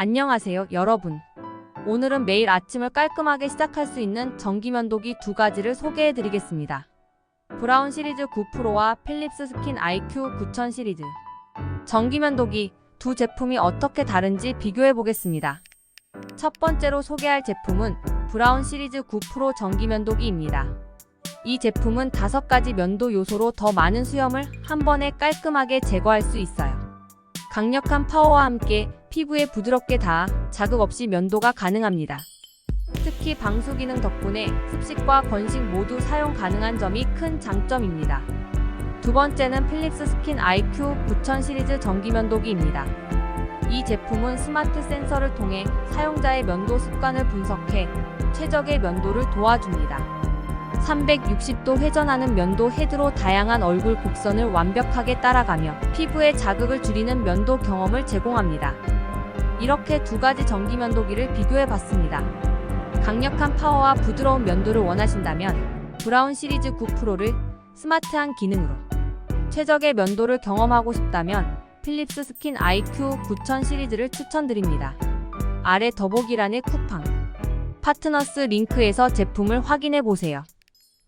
안녕하세요, 여러분. 오늘은 매일 아침을 깔끔하게 시작할 수 있는 전기면도기 두 가지를 소개해 드리겠습니다. 브라운 시리즈 9%와 필립스 스킨 IQ 9000 시리즈. 전기면도기 두 제품이 어떻게 다른지 비교해 보겠습니다. 첫 번째로 소개할 제품은 브라운 시리즈 9% 전기면도기입니다. 이 제품은 다섯 가지 면도 요소로 더 많은 수염을 한 번에 깔끔하게 제거할 수 있어요. 강력한 파워와 함께 피부에 부드럽게 닿아 자극 없이 면도가 가능합니다. 특히 방수 기능 덕분에 습식과 건식 모두 사용 가능한 점이 큰 장점입니다. 두 번째는 필립스 스킨 IQ 9000 시리즈 전기 면도기입니다. 이 제품은 스마트 센서를 통해 사용자의 면도 습관을 분석해 최적의 면도를 도와줍니다. 360도 회전하는 면도 헤드로 다양한 얼굴 곡선을 완벽하게 따라가며 피부의 자극을 줄이는 면도 경험을 제공합니다. 이렇게 두 가지 전기 면도기를 비교해 봤습니다. 강력한 파워와 부드러운 면도를 원하신다면 브라운 시리즈 9%를 스마트한 기능으로 최적의 면도를 경험하고 싶다면 필립스 스킨 IQ 9000 시리즈를 추천드립니다. 아래 더보기란의 쿠팡 파트너스 링크에서 제품을 확인해 보세요.